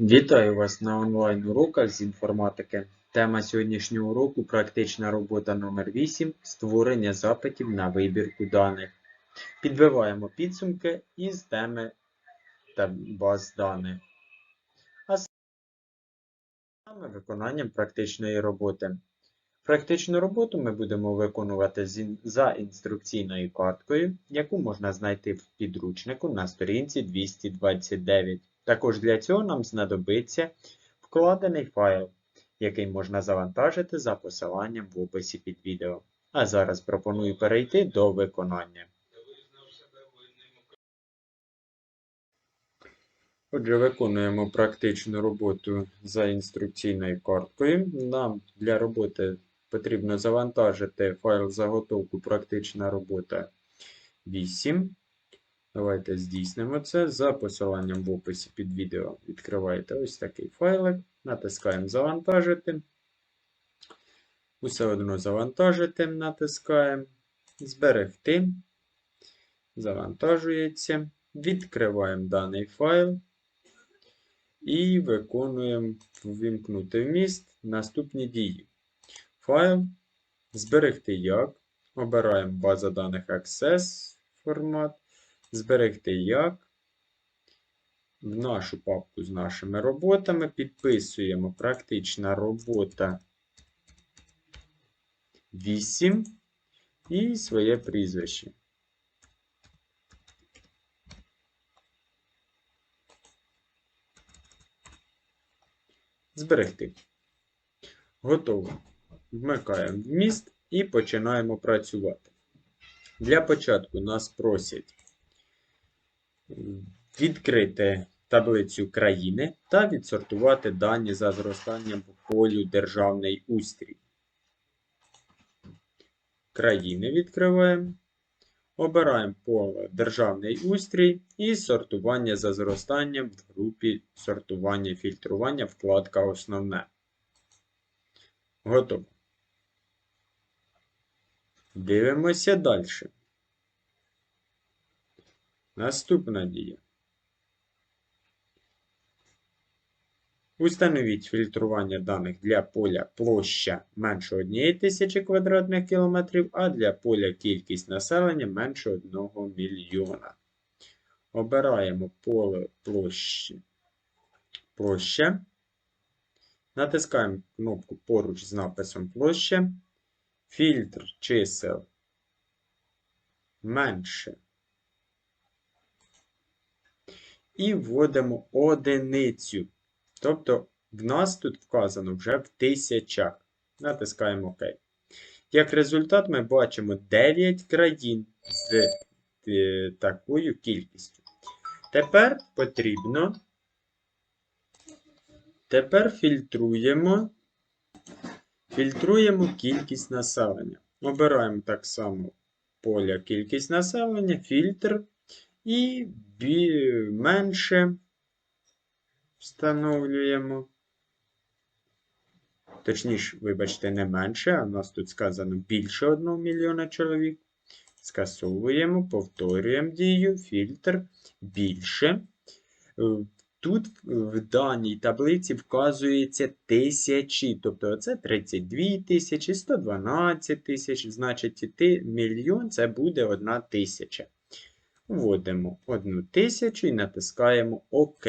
Вітаю вас на онлайн-уроках з інформатики. Тема сьогоднішнього уроку практична робота номер 8 Створення запитів на вибірку даних. Підбиваємо підсумки із теми та баз даних. А саме виконанням практичної роботи. Практичну роботу ми будемо виконувати за інструкційною карткою, яку можна знайти в підручнику на сторінці 229. Також для цього нам знадобиться вкладений файл, який можна завантажити за посиланням в описі під відео. А зараз пропоную перейти до виконання. Отже, виконуємо практичну роботу за інструкційною карткою. Нам для роботи потрібно завантажити файл заготовку практична робота 8. Давайте здійснимо це за посиланням в описі під відео. Відкриваєте ось такий файлик, натискаємо Завантажити. Усе одно завантажити, натискаємо, Зберегти. Завантажується. Відкриваємо даний файл і виконуємо ввімкнути вміст наступні дії. Файл. Зберегти як. Обираємо база даних Access формат. Зберегти як. В нашу папку з нашими роботами підписуємо практична робота 8 і своє прізвище. Зберегти. Готово. Вмикаємо вміст і починаємо працювати. Для початку нас просять відкрити таблицю країни та відсортувати дані за зростанням в полю Державний устрій. Країни відкриваємо. Обираємо поле Державний устрій і сортування за зростанням в групі сортування фільтрування вкладка Основне. Готово. Дивимося далі. Наступна дія. Установіть фільтрування даних для поля площа менше 1000 квадратних кілометрів, а для поля кількість населення менше 1 мільйона. Обираємо поле площі. Площа. Натискаємо кнопку поруч з написом площа. Фільтр чисел менше. І вводимо одиницю. Тобто в нас тут вказано вже в тисячах. Натискаємо ОК. Як результат, ми бачимо 9 країн з е, такою кількістю. Тепер потрібно. Тепер фільтруємо. Фільтруємо кількість населення. Обираємо так само поля кількість населення, фільтр і менше встановлюємо. Точніше, вибачте, не менше, а в нас тут сказано більше 1 мільйона чоловік. Скасовуємо, повторюємо дію, фільтр більше. Е, Тут в даній таблиці вказується тисячі, тобто це 32 тисячі, 112 тисяч, значить мільйон це буде 1 тисяча. Вводимо 1 тисячу і натискаємо ОК.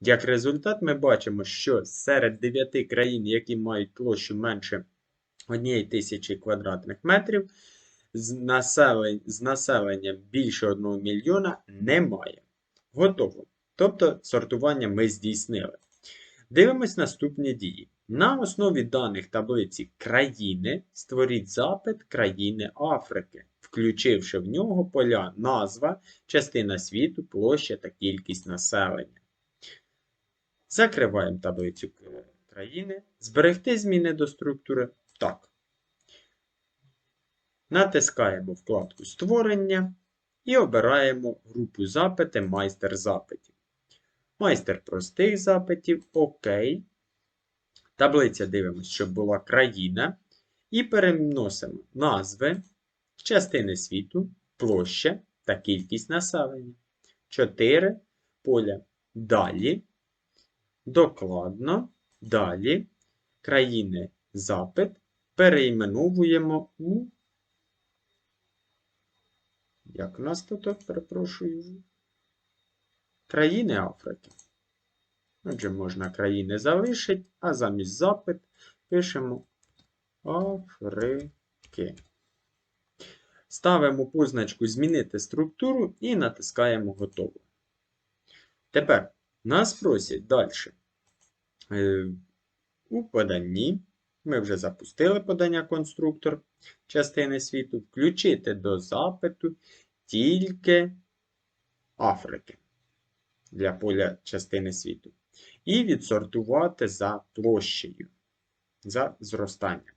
Як результат, ми бачимо, що серед 9 країн, які мають площу менше 1 тисячі квадратних метрів, з, населень, з населенням більше 1 мільйона немає. Готово. Тобто сортування ми здійснили. Дивимось наступні дії. На основі даних таблиці країни створіть запит країни Африки, включивши в нього поля назва, частина світу, площа та кількість населення. Закриваємо таблицю країни. Зберегти зміни до структури. Так. Натискаємо вкладку Створення і обираємо групу запити майстер запитів. Майстер простих запитів. ОК. Таблиця дивимося, щоб була країна. І переносимо назви, частини світу, площа та кількість населення. 4 поля. Далі докладно. Далі країни запит перейменовуємо у. Як у нас тут, перепрошую? Країни Африки. Отже, можна країни залишити, а замість запит пишемо Африки. Ставимо позначку Змінити структуру і натискаємо Готово. Тепер нас просять далі. Е, у поданні. Ми вже запустили подання конструктор частини світу. Включити до запиту тільки Африки для поля частини світу. І відсортувати за площею, за зростанням.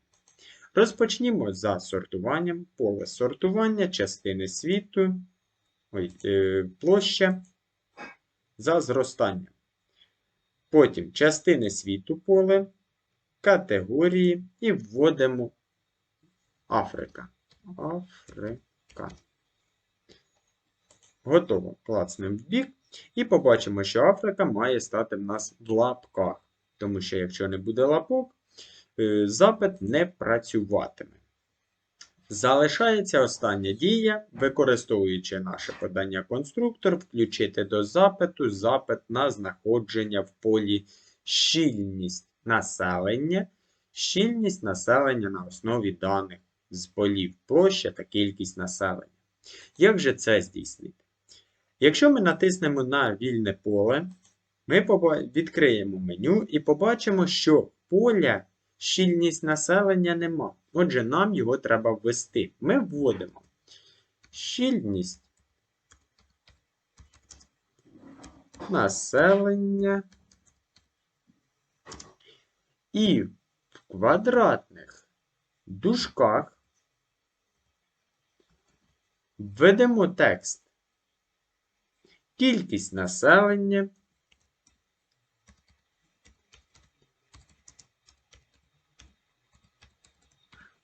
Розпочнімо за сортуванням поле сортування частини світу, ой, е, площа за зростанням. Потім частини світу поле, категорії і вводимо Африка. Африка. Готово. Клацнемо в бік. І побачимо, що Африка має стати в нас в лапках. Тому що, якщо не буде лапок, запит не працюватиме. Залишається остання дія, використовуючи наше подання конструктор, включити до запиту запит на знаходження в полі щільність населення, щільність населення на основі даних з полів площа та кількість населення. Як же це здійснити? Якщо ми натиснемо на вільне поле, ми відкриємо меню і побачимо, що поля щільність населення нема. Отже, нам його треба ввести. Ми вводимо щільність населення і в квадратних дужках введемо текст. Кількість населення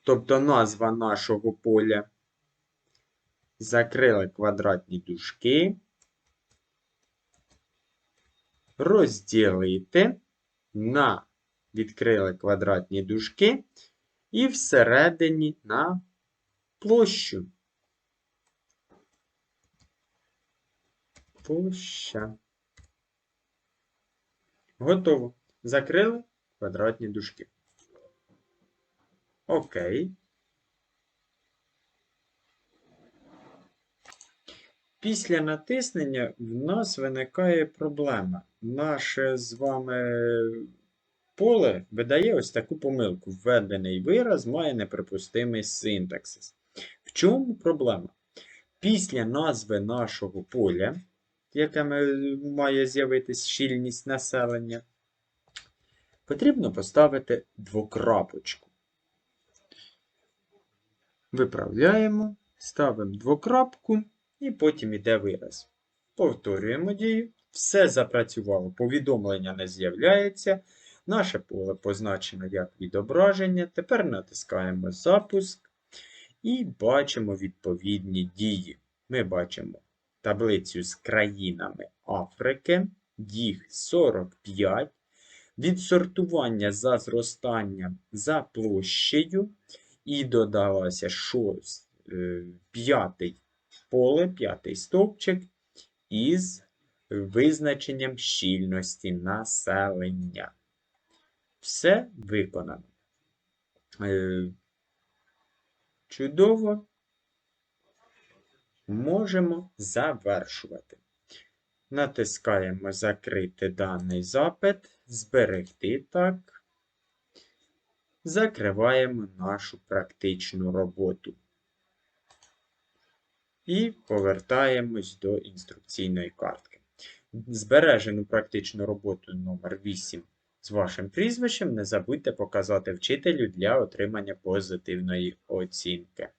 тобто назва нашого поля. Закрили квадратні дужки. Розділити на відкрили квадратні дужки і всередині на площу. Площа. Готово. Закрили квадратні дужки. Окей. Після натиснення в нас виникає проблема. Наше з вами поле видає ось таку помилку. Введений вираз має неприпустимий синтаксис. В чому проблема? Після назви нашого поля, яке має з'явитись щільність населення, потрібно поставити двокрапочку. Виправляємо, ставимо двокрапку і потім йде вираз. Повторюємо дію. Все запрацювало, повідомлення не з'являється. Наше поле позначено як відображення. Тепер натискаємо запуск і бачимо відповідні дії. Ми бачимо таблицю з країнами Африки, їх 45, відсортування за зростанням за площею. І додалося шост, е, п'ятий поле, п'ятий стовпчик із визначенням щільності населення. Все виконано. Е, чудово. Можемо завершувати. Натискаємо Закрити даний запит, зберегти так закриваємо нашу практичну роботу. І повертаємось до інструкційної картки. Збережену практичну роботу номер 8 з вашим прізвищем не забудьте показати вчителю для отримання позитивної оцінки.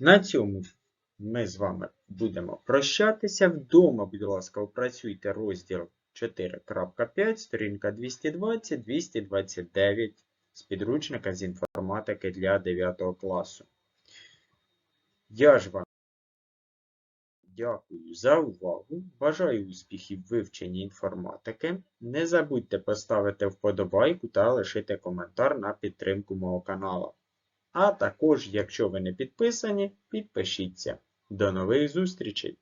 На цьому ми з вами будемо прощатися. Вдома, будь ласка, опрацюйте розділ 4.5, сторінка 220-229 з підручника з інформатики для 9 класу. Я ж вам дякую за увагу. Бажаю успіхів в вивченні інформатики. Не забудьте поставити вподобайку та лишити коментар на підтримку мого каналу. А також, якщо ви не підписані, підпишіться. До нових зустрічей!